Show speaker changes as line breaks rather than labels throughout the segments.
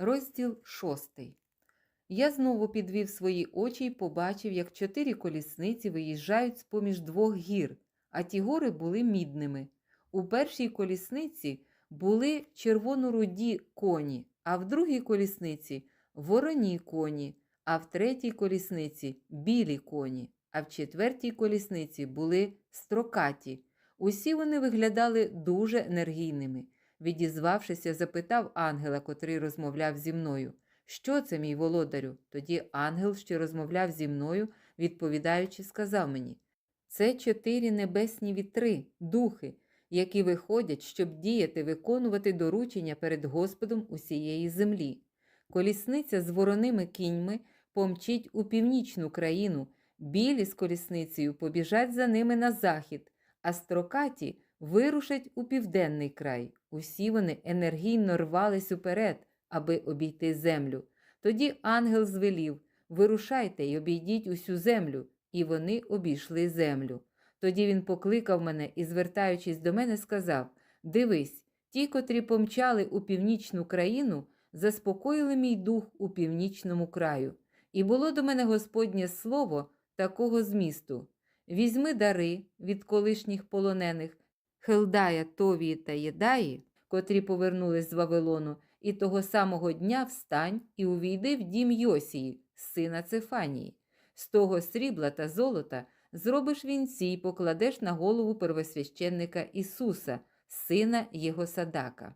Розділ шостий. Я знову підвів свої очі і побачив, як чотири колісниці виїжджають з-поміж двох гір, а ті гори були мідними. У першій колісниці були червоно-руді коні, а в другій колісниці вороні коні, а в третій колісниці білі коні, а в четвертій колісниці були строкаті. Усі вони виглядали дуже енергійними. Відізвавшися, запитав ангела, котрий розмовляв зі мною. Що це, мій володарю? Тоді ангел, що розмовляв зі мною, відповідаючи, сказав мені: це чотири небесні вітри, духи, які виходять, щоб діяти, виконувати доручення перед Господом усієї землі. Колісниця з вороними кіньми помчить у північну країну, білі з колісницею побіжать за ними на захід, а строкаті вирушать у південний край. Усі вони енергійно рвались уперед, аби обійти землю. Тоді ангел звелів Вирушайте й обійдіть усю землю, і вони обійшли землю. Тоді він покликав мене і, звертаючись до мене, сказав: Дивись, ті, котрі помчали у північну країну, заспокоїли мій дух у північному краю. І було до мене Господнє слово такого змісту: Візьми дари від колишніх полонених Хелдая, Товії та Єдаї, котрі повернулись з Вавилону, і того самого дня встань і увійди в дім Йосії, сина Цефанії. З того срібла та золота зробиш вінці й покладеш на голову первосвященника Ісуса, сина його Садака.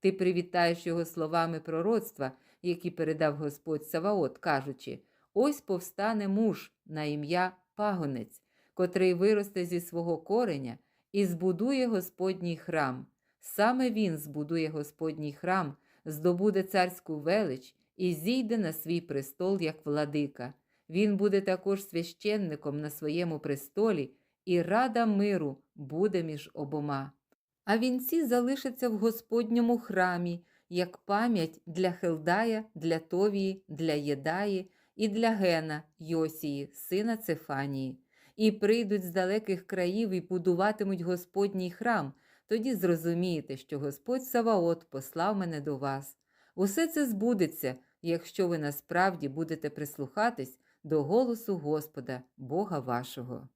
Ти привітаєш його словами пророцтва, які передав Господь Саваот, кажучи: ось повстане муж на ім'я Пагонець, котрий виросте зі свого кореня і збудує Господній храм. Саме він збудує Господній храм, здобуде царську велич і зійде на свій престол як владика. Він буде також священником на своєму престолі, і рада миру буде між обома. А вінці залишаться в Господньому храмі, як пам'ять для Хелдая, для Товії, для Єдаї і для Гена Йосії, сина Цефанії, і прийдуть з далеких країв і будуватимуть Господній храм. Тоді зрозумієте, що Господь Саваот послав мене до вас. Усе це збудеться, якщо ви насправді будете прислухатись до голосу Господа, Бога вашого.